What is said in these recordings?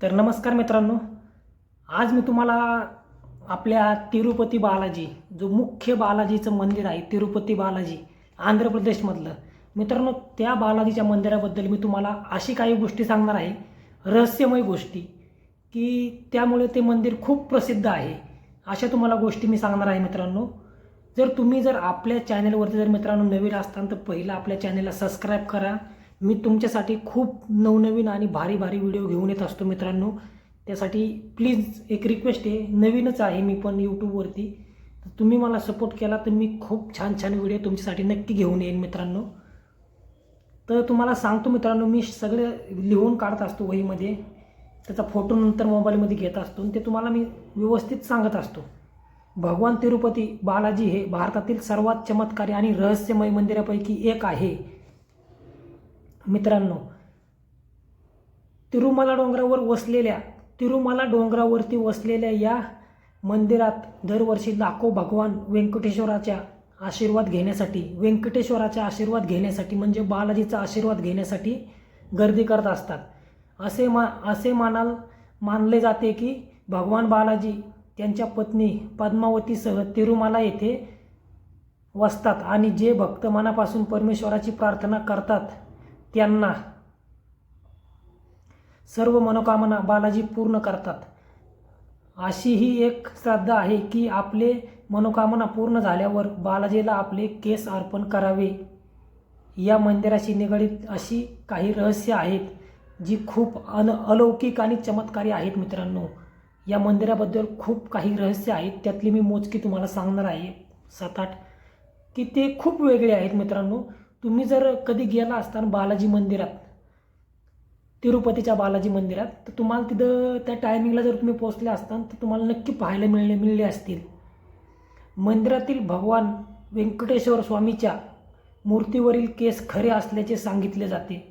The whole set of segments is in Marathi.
तर नमस्कार मित्रांनो आज मी तुम्हाला आपल्या तिरुपती बालाजी जो मुख्य बालाजीचं मंदिर आहे तिरुपती बालाजी आंध्र प्रदेशमधलं. मित्रांनो त्या बालाजीच्या मंदिराबद्दल मी तुम्हाला अशी काही गोष्टी सांगणार आहे. रहस्यमय गोष्टी की त्यामुळे ते मंदिर खूप प्रसिद्ध आहे अशा तुम्हाला गोष्टी मी सांगणार आहे मित्रांनो. जर तुम्ही जर आपल्या चॅनलवरती जर मित्रांनो नवीन असताना तर पहिलं आपल्या चॅनलला सबस्क्राईब करा. मी तुमच्यासाठी खूप नवनवीन आणि भारी भारी व्हिडिओ घेऊन येत असतो मित्रांनो. त्यासाठी प्लीज एक रिक्वेस्ट आहे नवीनच आहे मी पण यूट्यूबवरती तर तुम्ही मला सपोर्ट केला तर मी खूप छान छान व्हिडिओ तुमच्यासाठी नक्की घेऊन येईन मित्रांनो. तर तुम्हाला सांगतो मित्रांनो मी सगळे लिहून काढत असतो वहीमध्ये. त्याचा फोटो नंतर मोबाईलमध्ये घेत असतो आणि ते तुम्हाला मी व्यवस्थित सांगत असतो. भगवान तिरुपती बालाजी हे भारतातील सर्वात चमत्कारी आणि रहस्यमय मंदिरापैकी एक आहे. मित्रांनो तिरुमला डोंगरावर वसलेल्या तिरुमला डोंगरावरती वसलेल्या या मंदिरात दरवर्षी लाखो भगवान व्यंकटेश्वराच्या आशीर्वाद घेण्यासाठी व्यंकटेश्वराचा आशीर्वाद घेण्यासाठी म्हणजे बालाजीचा आशीर्वाद घेण्यासाठी गर्दी करत असतात. असे मा असे मानाल मानले जाते की भगवान बालाजी त्यांच्या पत्नी पद्मावतीसह तिरुमाला येथे वसतात आणि जे भक्त मनापासून परमेश्वराची प्रार्थना करतात त्यांना सर्व मनोकामना बालाजी पूर्ण करतात. अशी ही एक श्रद्धा आहे की आपले मनोकामना पूर्ण झाल्यावर बालाजीला आपले केस अर्पण करावे. या मंदिराशी निगडीत अशी काही रहस्य आहेत जी खूप अन अलौकिक आणि चमत्कारी आहेत मित्रांनो. या मंदिराबद्दल खूप काही रहस्य आहेत त्यातली मी मोजकी तुम्हाला सांगणार आहे. सात आठ की ते खूप वेगळे आहेत मित्रांनो. तुम्ही जर कधी गेला असता बालाजी मंदिरात तिरुपतीच्या बालाजी मंदिरात तर तुम्हाला तिथं त्या टायमिंगला जर तुम्ही पोचले असताना तर तुम्हाला नक्की पाहायला मिळले मिळले असतील. मंदिरातील भगवान व्यंकटेश्वर स्वामीच्या मूर्तीवरील केस खरे असल्याचे सांगितले जाते.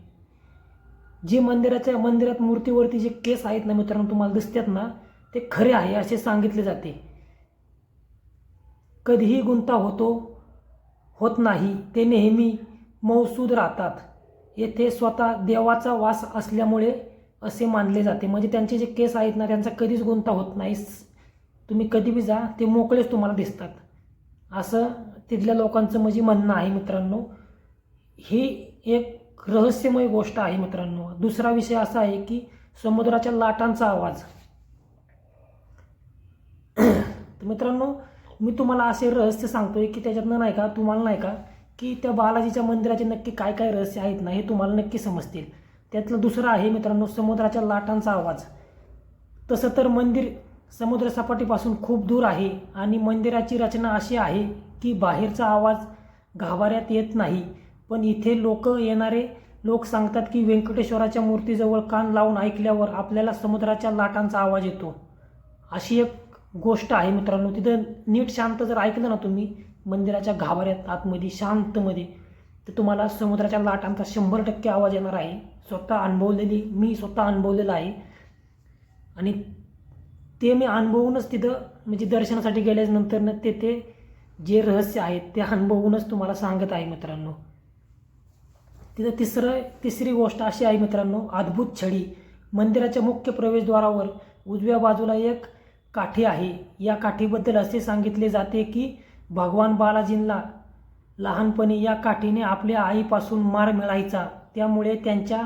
जे मंदिराच्या मंदिरात मूर्तीवरती जे केस आहेत ना मित्रांनो तुम्हाला दिसतात ना ते खरे आहे असे सांगितले जाते. कधीही गुंता होतो होत नाही ते नेहमी मौसूद राहतात. येथे स्वतः देवाचा वास असल्यामुळे असे मानले जाते. म्हणजे त्यांचे जे केस आहेत ना त्यांचा कधीच गुंता होत नाही. तुम्ही कधी बी जा ते मोकळेच तुम्हाला दिसतात. असं तिथल्या लोकांचं म्हणजे म्हणणं आहे मित्रांनो. ही एक रहस्यमय गोष्ट आहे मित्रांनो. दुसरा विषय असा आहे की समुद्राच्या लाटांचा आवाज. तर मित्रांनो मी तुम्हाला असे रहस्य सांगतोय की त्याच्यातनं नाही का तुम्हाला नाही का की त्या बालाजीच्या मंदिराचे नक्की काय काय रहस्य आहेत ना हे तुम्हाला नक्की समजतील. त्यातलं दुसरं आहे मित्रांनो समुद्राच्या लाटांचा आवाज. तसं तर मंदिर समुद्रसपाटीपासून खूप दूर आहे आणि मंदिराची रचना अशी आहे की बाहेरचा आवाज गाभाऱ्यात येत नाही. पण इथे लोक येणारे लोक सांगतात की व्यंकटेश्वराच्या मूर्तीजवळ कान लावून ऐकल्यावर आपल्याला समुद्राच्या लाटांचा आवाज येतो. अशी एक गोष्ट आहे मित्रांनो तिथं नीट शांत जर ऐकलं ना तुम्ही मंदिराच्या गाभाऱ्यात आतमध्ये शांतमध्ये. तर तुम्हाला समुद्राच्या लाटांचा शंभर टक्के आवाज येणार आहे. स्वतः अनुभवलेली मी स्वतः अनुभवलेलं आहे. आणि ते मी अनुभवूनच तिथं म्हणजे दर्शनासाठी गेल्यानंतर न जे रहस्य आहेत ते अनुभवूनच तुम्हाला सांगत आहे मित्रांनो. तिथं तिसरं तिसरी गोष्ट अशी आहे मित्रांनो अद्भुत छडी. मंदिराच्या मुख्य प्रवेशद्वारावर उजव्या बाजूला एक काठी आहे. या काठीबद्दल असे सांगितले जाते की भगवान बालाजींना लहानपणी या काठीने आपल्या आईपासून मार मिळायचा. त्यामुळे त्यांच्या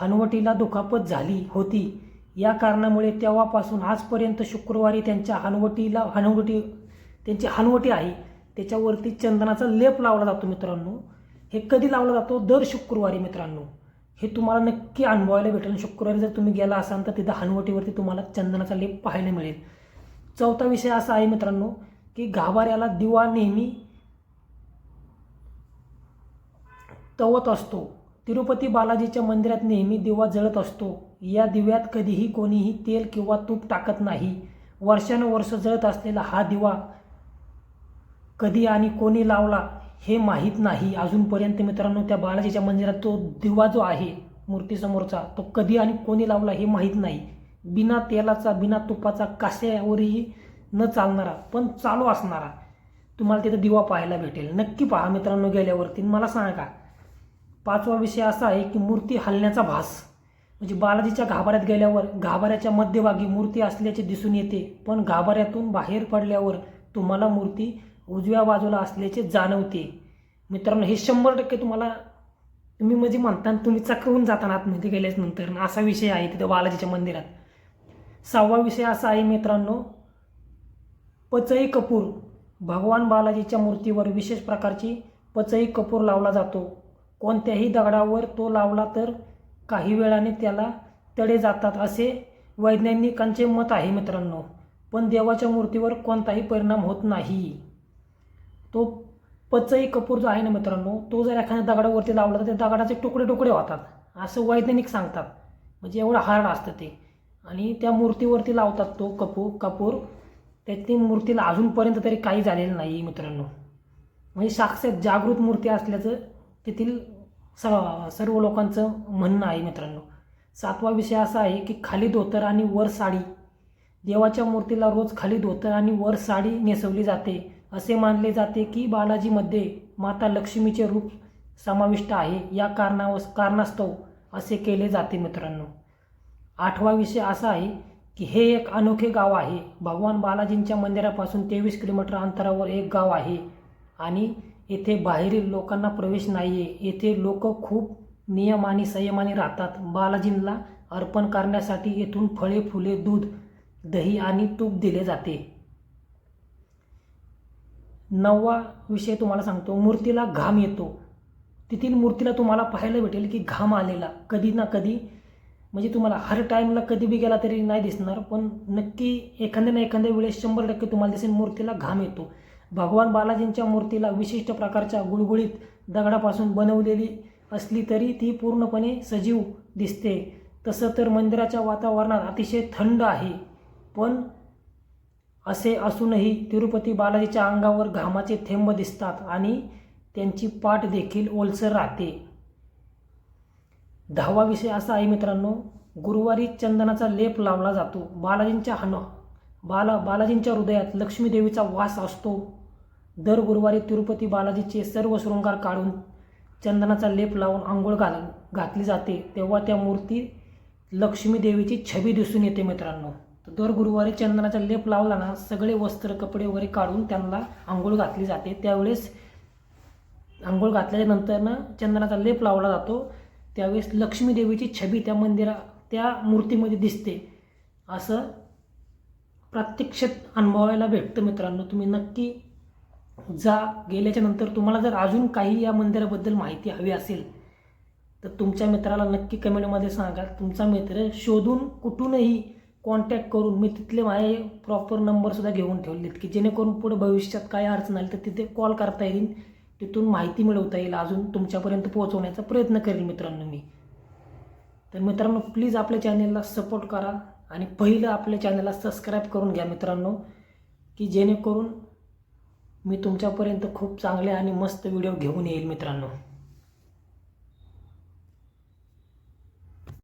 हनवटीला दुखापत झाली होती. या कारणामुळे तेव्हापासून आजपर्यंत शुक्रवारी त्यांच्या हनवटीला हनवटी त्यांची हनवटी आहे. त्याच्यावरती चंदनाचा लेप लावला जातो मित्रांनो. हे कधी लावला जातो? दर शुक्रवारी मित्रांनो. हे तुम्हाला नक्की अनुभवायला भेटेल. शुक्रवारी जर तुम्ही गेला असाल तर तिथं हनवटीवरती तुम्हाला चंदनाचा लेप पाहायला मिळेल. चौथा विषय असा आहे मित्रांनो की गाभाऱ्याला दिवा नेहमी तवत असतो. तिरुपती बालाजीच्या मंदिरात नेहमी दिवा जळत असतो. या दिव्यात कधीही कोणीही तेल किंवा तूप टाकत नाही. वर्षानुवर्ष जळत असलेला हा दिवा कधी आणि कोणी लावला हे माहीत नाही. अजूनपर्यंत मित्रांनो त्या बालाजीच्या मंदिरात तो दिवा जो आहे मूर्तीसमोरचा तो कधी आणि कोणी लावला हे माहीत नाही. बिना तेलाचा बिना तुपाचा काश्यावरही न चालणारा पण चालू असणारा. तुम्हाला तिथं दिवा पाहायला भेटेल. नक्की पहा मित्रांनो गेल्यावरती. मला सांगा पाचवा विषय असा आहे की मूर्ती हलण्याचा भास. म्हणजे बालाजीच्या गाभाऱ्यात गेल्यावर गाभाऱ्याच्या मध्यभागी मूर्ती असल्याचे दिसून येते पण गाभाऱ्यातून बाहेर पडल्यावर तुम्हाला मूर्ती उजव्या बाजूला असल्याचे जाणवते. मित्रांनो हे शंभर टक्के तुम्हाला तुम्ही म्हणजे म्हणता तुम्ही चकवून जाताना आतमध्ये गेल्याच नंतर असा विषय आहे तिथं बालाजीच्या मंदिरात. सहावा विषय असा आहे मित्रांनो पचई कपूर. भगवान बालाजीच्या मूर्तीवर विशेष प्रकारची पचई कपूर लावला जातो. कोणत्याही दगडावर तो लावला तर काही वेळाने त्याला तडे जातात असे वैज्ञानिकांचे मत आहे मित्रांनो. पण देवाच्या मूर्तीवर कोणताही परिणाम होत नाही. तो पचई कपूर जो आहे ना मित्रांनो तो जर एखाद्या दगडावरती लावला तर त्या दगडाचे तुकडे तुकडे होतात. असं वैज्ञानिक सांगतात. म्हणजे एवढं हार्ड असतं ते. आणि त्या मूर्तीवरती लावतात तो कपू कपूर. त्यातली मूर्तीला अजूनपर्यंत तरी काही झालेलं नाही मित्रांनो. म्हणजे साक्षात जागृत मूर्ती असल्याचं तेथील स सर्व लोकांचं म्हणणं आहे मित्रांनो. सातवा विषय असा आहे की खाली धोतर आणि वर साडी. देवाच्या मूर्तीला रोज खाली धोतर आणि वर साडी नेसवली जाते. असे मानले जाते की बालाजीमध्ये माता लक्ष्मीचे रूप समाविष्ट आहे. या कारणाव कारणास्तव असे केले जाते मित्रांनो. आठवा विषय असा आहे की हे एक अनोखे गाव आहे. भगवान बालाजींच्या मंदिरापासून तेवीस किलोमीटर अंतरावर एक गाव आहे आणि येथे बाहेरील लोकांना प्रवेश नाही आहे येथे लोक खूप नियम आणि संयमाने राहतात. बालाजींना अर्पण करण्यासाठी येथून फळे फुले दूध दही आणि तूप दिले जाते. नववा विषय तुम्हाला सांगतो. मूर्तीला घाम येतो. तेथील मूर्तीला तुम्हाला पाहायला भेटेल की घाम आलेला. कधी ना कधी म्हणजे तुम्हाला हर टाईमला कधी बी गेला तरी नाही दिसणार पण नक्की एखाद्या ना एखाद्या वेळेस शंभर टक्के तुम्हाला दिसेल मूर्तीला घाम येतो. भगवान बालाजींच्या मूर्तीला विशिष्ट प्रकारच्या गुळगुळीत दगडापासून बनवलेली असली तरी ती पूर्णपणे सजीव दिसते. तसं तर मंदिराच्या वातावरणात अतिशय थंड आहे पण असे असूनही तिरुपती बालाजीच्या अंगावर घामाचे थेंब दिसतात आणि त्यांची पाठ देखील ओलसर राहते. दहावा विषय असा आहे मित्रांनो गुरुवारी चंदनाचा लेप लावला जातो बालाजींच्या हन बाला बालाजींच्या हृदयात लक्ष्मीदेवीचा वास असतो. दर गुरुवारी तिरुपती बालाजीचे सर्व शृंगार काढून चंदनाचा लेप लावून आंघोळ घाल घातली जाते. तेव्हा त्या मूर्ती लक्ष्मीदेवीची छबी दिसून येते मित्रांनो. तर दर गुरुवारी चंदनाचा लेप लावला ना सगळे वस्त्र कपडे वगैरे काढून त्यांना आंघोळ घातली जाते. त्यावेळेस आंघोळ घातल्याच्या नंतरनं चंदनाचा लेप लावला जातो. त्यावेळेस लक्ष्मी देवीची छबी त्या मंदिरा त्या मूर्तीमध्ये दिसते. असं प्रत्यक्षात अनुभवायला भेटतं मित्रांनो. तुम्ही नक्की जा. गेल्याच्यानंतर तुम्हाला जर अजून काही या मंदिराबद्दल माहिती हवी असेल तर तुमच्या मित्राला नक्की कमेंटमध्ये सांगा. तुमचा मित्र शोधून कुठूनही कॉन्टॅक्ट करून मी तिथले माझे प्रॉपर नंबरसुद्धा घेऊन ठेवलेत की जेणेकरून पुढे भविष्यात काय अडचण आली तर तिथे कॉल करता येईल. तिथून माहिती मिळवता येईल अजून तुमच्यापर्यंत पोहोचवण्याचा प्रयत्न करेल मित्रांनो मी. तर मित्रांनो प्लीज आपल्या चॅनेलला सपोर्ट करा आणि पहिलं आपल्या चॅनलला सबस्क्राईब करून घ्या मित्रांनो की जेणेकरून मी तुमच्यापर्यंत खूप चांगले आणि मस्त व्हिडिओ घेऊन येईल मित्रांनो.